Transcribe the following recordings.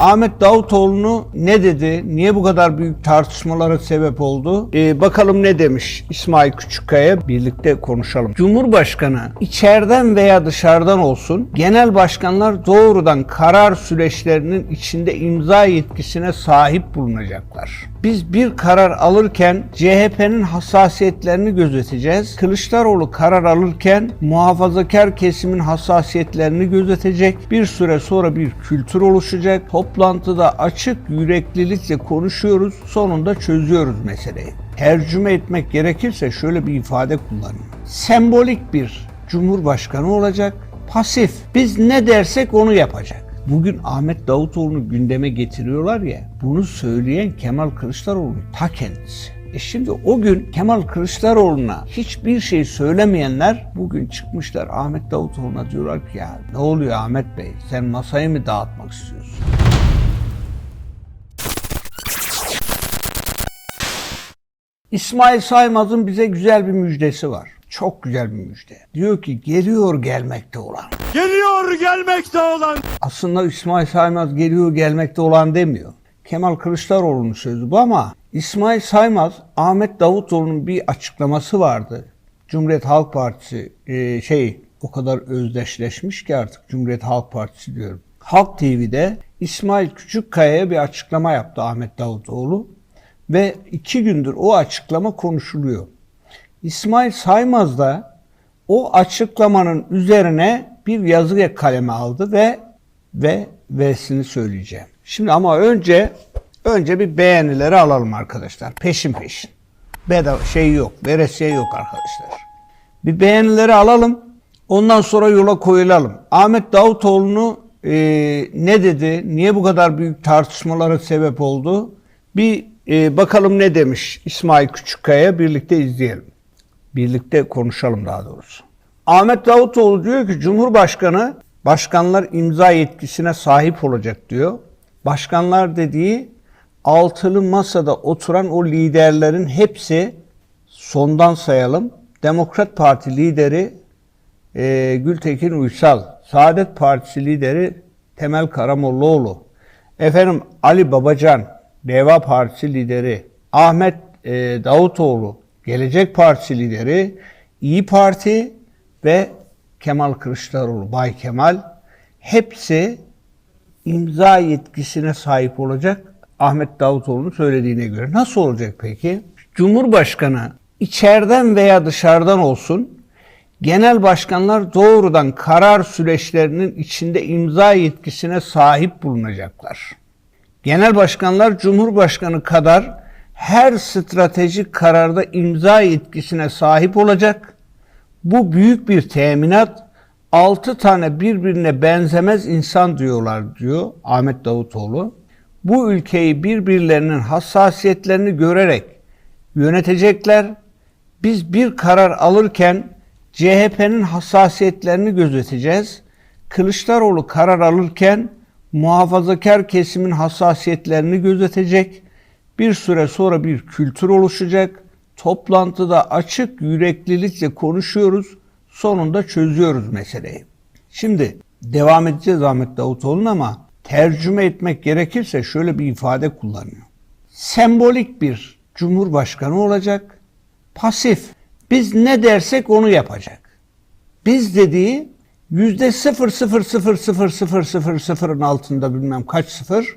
Ahmet Davutoğlu'nu ne dedi? Niye bu kadar büyük tartışmalara sebep oldu? Ee, bakalım ne demiş İsmail Küçükkaya? Birlikte konuşalım. Cumhurbaşkanı içeriden veya dışarıdan olsun genel başkanlar doğrudan karar süreçlerinin içinde imza yetkisine sahip bulunacaklar. Biz bir karar alırken CHP'nin hassasiyetlerini gözeteceğiz. Kılıçdaroğlu karar alırken muhafazakar kesimin hassasiyetlerini gözetecek. Bir süre sonra bir kültür oluşacak. Toplantıda açık yüreklilikle konuşuyoruz. Sonunda çözüyoruz meseleyi. Tercüme etmek gerekirse şöyle bir ifade kullanayım. Sembolik bir cumhurbaşkanı olacak. Pasif. Biz ne dersek onu yapacak. Bugün Ahmet Davutoğlu'nu gündeme getiriyorlar ya, bunu söyleyen Kemal Kılıçdaroğlu ta kendisi. E şimdi o gün Kemal Kılıçdaroğlu'na hiçbir şey söylemeyenler bugün çıkmışlar Ahmet Davutoğlu'na diyorlar ki ya ne oluyor Ahmet Bey sen masayı mı dağıtmak istiyorsun? İsmail Saymaz'ın bize güzel bir müjdesi var. Çok güzel bir müjde. Diyor ki geliyor gelmekte olan. Geliyor gelmekte olan. Aslında İsmail Saymaz geliyor gelmekte olan demiyor. Kemal Kılıçdaroğlu'nun sözü bu ama İsmail Saymaz Ahmet Davutoğlu'nun bir açıklaması vardı. Cumhuriyet Halk Partisi e, şey o kadar özdeşleşmiş ki artık Cumhuriyet Halk Partisi diyorum. Halk TV'de İsmail Küçükkaya'ya bir açıklama yaptı Ahmet Davutoğlu ve iki gündür o açıklama konuşuluyor. İsmail Saymaz da o açıklamanın üzerine bir yazı kaleme aldı ve ve verisini söyleyeceğim. Şimdi ama önce önce bir beğenileri alalım arkadaşlar. Peşin peşin. Bedava şey yok, veresiye yok arkadaşlar. Bir beğenileri alalım. Ondan sonra yola koyulalım. Ahmet Davutoğlu'nu e, ne dedi? Niye bu kadar büyük tartışmalara sebep oldu? Bir e, bakalım ne demiş İsmail Küçükkaya birlikte izleyelim. Birlikte konuşalım daha doğrusu. Ahmet Davutoğlu diyor ki Cumhurbaşkanı başkanlar imza yetkisine sahip olacak diyor. Başkanlar dediği altılı masada oturan o liderlerin hepsi sondan sayalım. Demokrat Parti lideri e, Gültekin Uysal, Saadet Partisi lideri Temel Karamollaoğlu, efendim Ali Babacan, Deva Partisi lideri Ahmet e, Davutoğlu, Gelecek Partisi lideri İyi Parti ve Kemal Kılıçdaroğlu, Bay Kemal hepsi imza yetkisine sahip olacak Ahmet Davutoğlu'nun söylediğine göre. Nasıl olacak peki? Cumhurbaşkanı içeriden veya dışarıdan olsun genel başkanlar doğrudan karar süreçlerinin içinde imza yetkisine sahip bulunacaklar. Genel başkanlar Cumhurbaşkanı kadar her stratejik kararda imza yetkisine sahip olacak. Bu büyük bir teminat. Altı tane birbirine benzemez insan diyorlar diyor Ahmet Davutoğlu. Bu ülkeyi birbirlerinin hassasiyetlerini görerek yönetecekler. Biz bir karar alırken CHP'nin hassasiyetlerini gözeteceğiz. Kılıçdaroğlu karar alırken muhafazakar kesimin hassasiyetlerini gözetecek. Bir süre sonra bir kültür oluşacak. Toplantıda açık yüreklilikle konuşuyoruz. Sonunda çözüyoruz meseleyi. Şimdi devam edeceğiz Ahmet Davutoğlu'nun ama tercüme etmek gerekirse şöyle bir ifade kullanıyor. Sembolik bir cumhurbaşkanı olacak. Pasif. Biz ne dersek onu yapacak. Biz dediği yüzde sıfır sıfır sıfır sıfır sıfır sıfır sıfırın altında bilmem kaç sıfır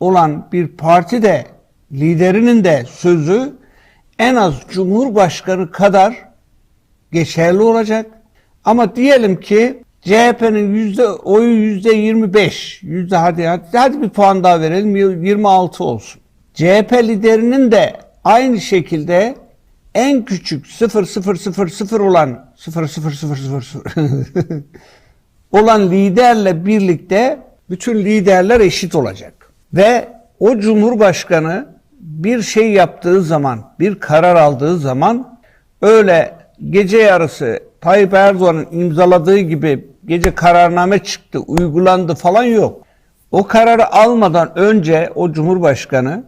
olan bir parti de liderinin de sözü en az Cumhurbaşkanı kadar geçerli olacak. Ama diyelim ki CHP'nin yüzde oyu yüzde 25, yüzde hadi, hadi hadi bir puan daha verelim 26 olsun. CHP liderinin de aynı şekilde en küçük 00000 olan 00000 olan liderle birlikte bütün liderler eşit olacak. Ve o cumhurbaşkanı bir şey yaptığı zaman, bir karar aldığı zaman öyle gece yarısı Tayyip Erdoğan'ın imzaladığı gibi gece kararname çıktı, uygulandı falan yok. O kararı almadan önce o cumhurbaşkanı,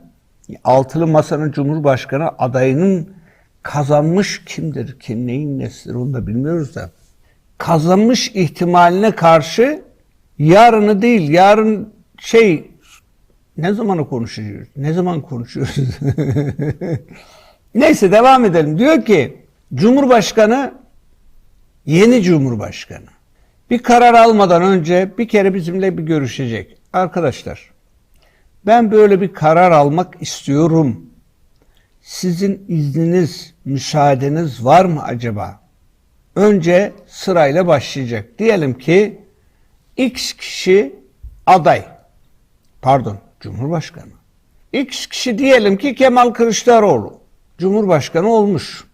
altılı masanın cumhurbaşkanı adayının kazanmış kimdir, kim neyin nesidir onu da bilmiyoruz da. Kazanmış ihtimaline karşı yarını değil, yarın şey Ne zaman konuşuyoruz? Ne zaman konuşuyoruz? Neyse devam edelim. Diyor ki Cumhurbaşkanı yeni Cumhurbaşkanı bir karar almadan önce bir kere bizimle bir görüşecek. Arkadaşlar ben böyle bir karar almak istiyorum. Sizin izniniz, müsaadeniz var mı acaba? Önce sırayla başlayacak. Diyelim ki X kişi aday. Pardon, Cumhurbaşkanı. X kişi diyelim ki Kemal Kılıçdaroğlu. Cumhurbaşkanı olmuş.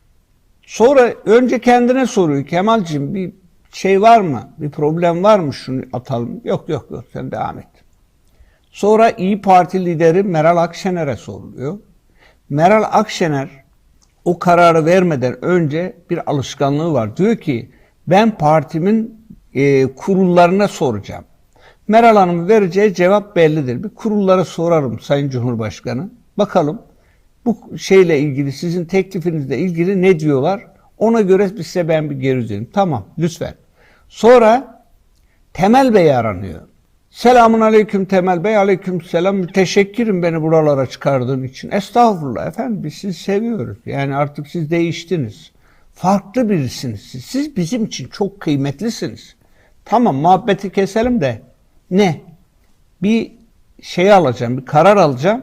Sonra önce kendine soruyor. Kemal'cim bir şey var mı? Bir problem var mı? Şunu atalım. Yok yok yok sen devam et. Sonra İyi Parti lideri Meral Akşener'e soruluyor. Meral Akşener o kararı vermeden önce bir alışkanlığı var. Diyor ki ben partimin e, kurullarına soracağım. Meral Hanım'ın vereceği cevap bellidir. Bir kurullara sorarım Sayın Cumhurbaşkanı. Bakalım bu şeyle ilgili sizin teklifinizle ilgili ne diyorlar? Ona göre size ben bir geri döneyim. Tamam lütfen. Sonra Temel Bey aranıyor. Selamun aleyküm Temel Bey. Aleyküm selam. Müteşekkirim beni buralara çıkardığın için. Estağfurullah efendim biz sizi seviyoruz. Yani artık siz değiştiniz. Farklı birisiniz siz. Siz bizim için çok kıymetlisiniz. Tamam muhabbeti keselim de ne? Bir şey alacağım, bir karar alacağım.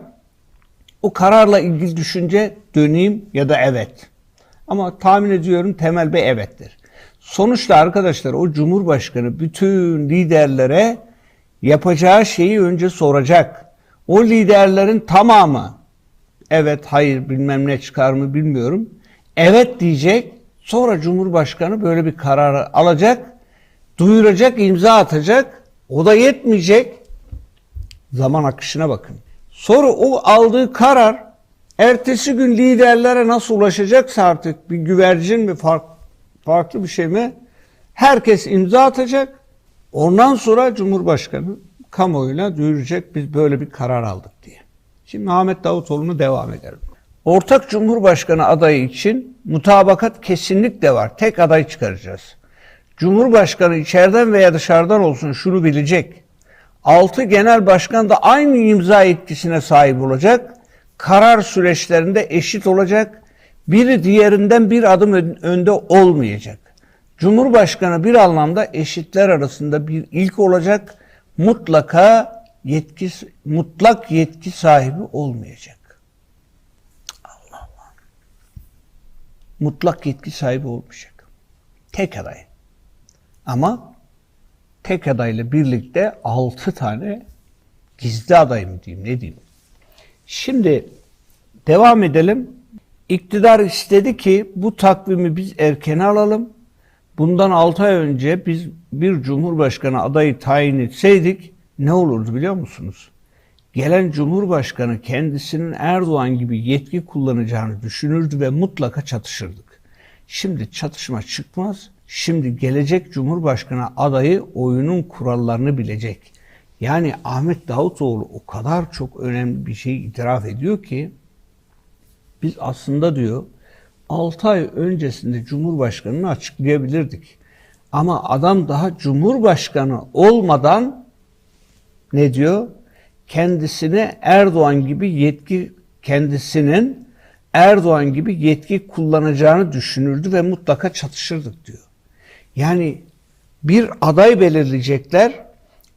O kararla ilgili düşünce döneyim ya da evet. Ama tahmin ediyorum Temel Bey evettir. Sonuçta arkadaşlar o Cumhurbaşkanı bütün liderlere yapacağı şeyi önce soracak. O liderlerin tamamı evet hayır bilmem ne çıkar mı bilmiyorum. Evet diyecek. Sonra Cumhurbaşkanı böyle bir kararı alacak. Duyuracak, imza atacak. O da yetmeyecek. Zaman akışına bakın. Sonra o aldığı karar ertesi gün liderlere nasıl ulaşacaksa artık bir güvercin mi fark, farklı bir şey mi herkes imza atacak. Ondan sonra Cumhurbaşkanı kamuoyuna duyuracak biz böyle bir karar aldık diye. Şimdi Ahmet Davutoğlu'nu devam edelim. Ortak Cumhurbaşkanı adayı için mutabakat kesinlikle var. Tek aday çıkaracağız. Cumhurbaşkanı içeriden veya dışarıdan olsun şunu bilecek. Altı genel başkan da aynı imza etkisine sahip olacak. Karar süreçlerinde eşit olacak. Biri diğerinden bir adım önde olmayacak. Cumhurbaşkanı bir anlamda eşitler arasında bir ilk olacak. Mutlaka yetki mutlak yetki sahibi olmayacak. Allah Allah. Mutlak yetki sahibi olmayacak. Tek aday. Ama tek adayla birlikte altı tane gizli aday mı diyeyim ne diyeyim. Şimdi devam edelim. İktidar istedi ki bu takvimi biz erkene alalım. Bundan 6 ay önce biz bir cumhurbaşkanı adayı tayin etseydik ne olurdu biliyor musunuz? Gelen cumhurbaşkanı kendisinin Erdoğan gibi yetki kullanacağını düşünürdü ve mutlaka çatışırdık. Şimdi çatışma çıkmaz. Şimdi gelecek cumhurbaşkanı adayı oyunun kurallarını bilecek. Yani Ahmet Davutoğlu o kadar çok önemli bir şey itiraf ediyor ki biz aslında diyor 6 ay öncesinde Cumhurbaşkanı'nı açıklayabilirdik. Ama adam daha Cumhurbaşkanı olmadan ne diyor? Kendisine Erdoğan gibi yetki kendisinin Erdoğan gibi yetki kullanacağını düşünürdü ve mutlaka çatışırdık diyor. Yani bir aday belirleyecekler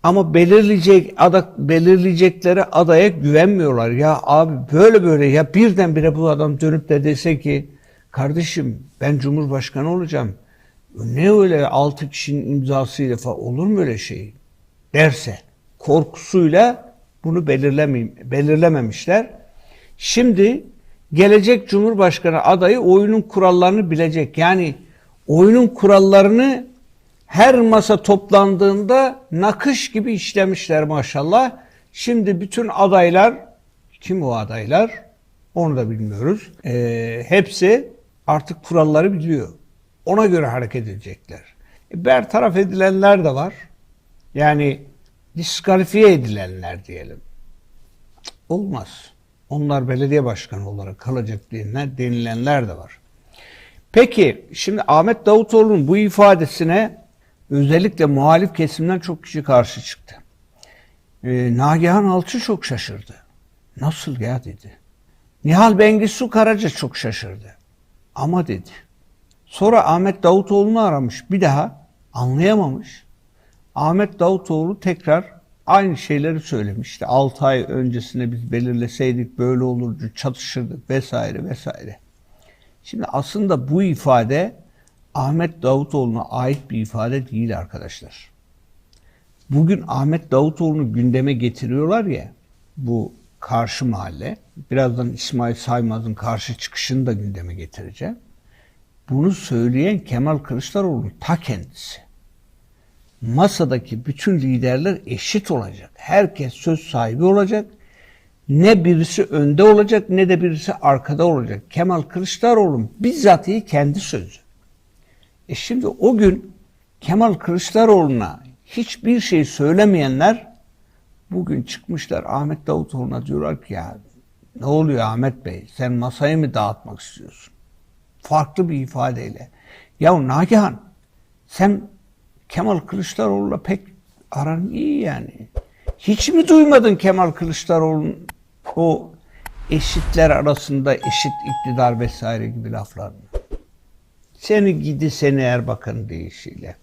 ama belirleyecek ada, belirleyecekleri adaya güvenmiyorlar. Ya abi böyle böyle ya birdenbire bu adam dönüp de dese ki kardeşim ben cumhurbaşkanı olacağım. Ne öyle altı kişinin imzasıyla falan olur mu öyle şey? Derse korkusuyla bunu belirlememişler. Şimdi gelecek cumhurbaşkanı adayı oyunun kurallarını bilecek. Yani oyunun kurallarını her masa toplandığında nakış gibi işlemişler maşallah. Şimdi bütün adaylar, kim o adaylar? Onu da bilmiyoruz. Ee, hepsi artık kuralları biliyor. Ona göre hareket edecekler. E, bertaraf edilenler de var. Yani diskalifiye edilenler diyelim. Olmaz. Onlar belediye başkanı olarak kalacak denilenler de var. Peki şimdi Ahmet Davutoğlu'nun bu ifadesine özellikle muhalif kesimden çok kişi karşı çıktı. Ee, Nagihan Alçı çok şaşırdı. Nasıl ya dedi. Nihal Bengisu Karaca çok şaşırdı. Ama dedi. Sonra Ahmet Davutoğlu'nu aramış. Bir daha anlayamamış. Ahmet Davutoğlu tekrar aynı şeyleri söylemişti. 6 ay öncesinde biz belirleseydik böyle olurdu, çatışırdık vesaire vesaire. Şimdi aslında bu ifade Ahmet Davutoğlu'na ait bir ifade değil arkadaşlar. Bugün Ahmet Davutoğlu'nu gündeme getiriyorlar ya bu karşı mahalle. Birazdan İsmail Saymaz'ın karşı çıkışını da gündeme getireceğim. Bunu söyleyen Kemal Kılıçdaroğlu ta kendisi. Masadaki bütün liderler eşit olacak. Herkes söz sahibi olacak. Ne birisi önde olacak ne de birisi arkada olacak. Kemal Kılıçdaroğlu'nun bizzatihi kendi sözü. E şimdi o gün Kemal Kılıçdaroğlu'na hiçbir şey söylemeyenler bugün çıkmışlar Ahmet Davutoğlu'na diyorlar ki ya ne oluyor Ahmet Bey sen masayı mı dağıtmak istiyorsun? Farklı bir ifadeyle. Ya Nagihan sen Kemal Kılıçdaroğlu'la pek aran iyi yani. Hiç mi duymadın Kemal Kılıçdaroğlu'nun o eşitler arasında eşit iktidar vesaire gibi laflarını? Seni gidi seni Erbakan deyişiyle.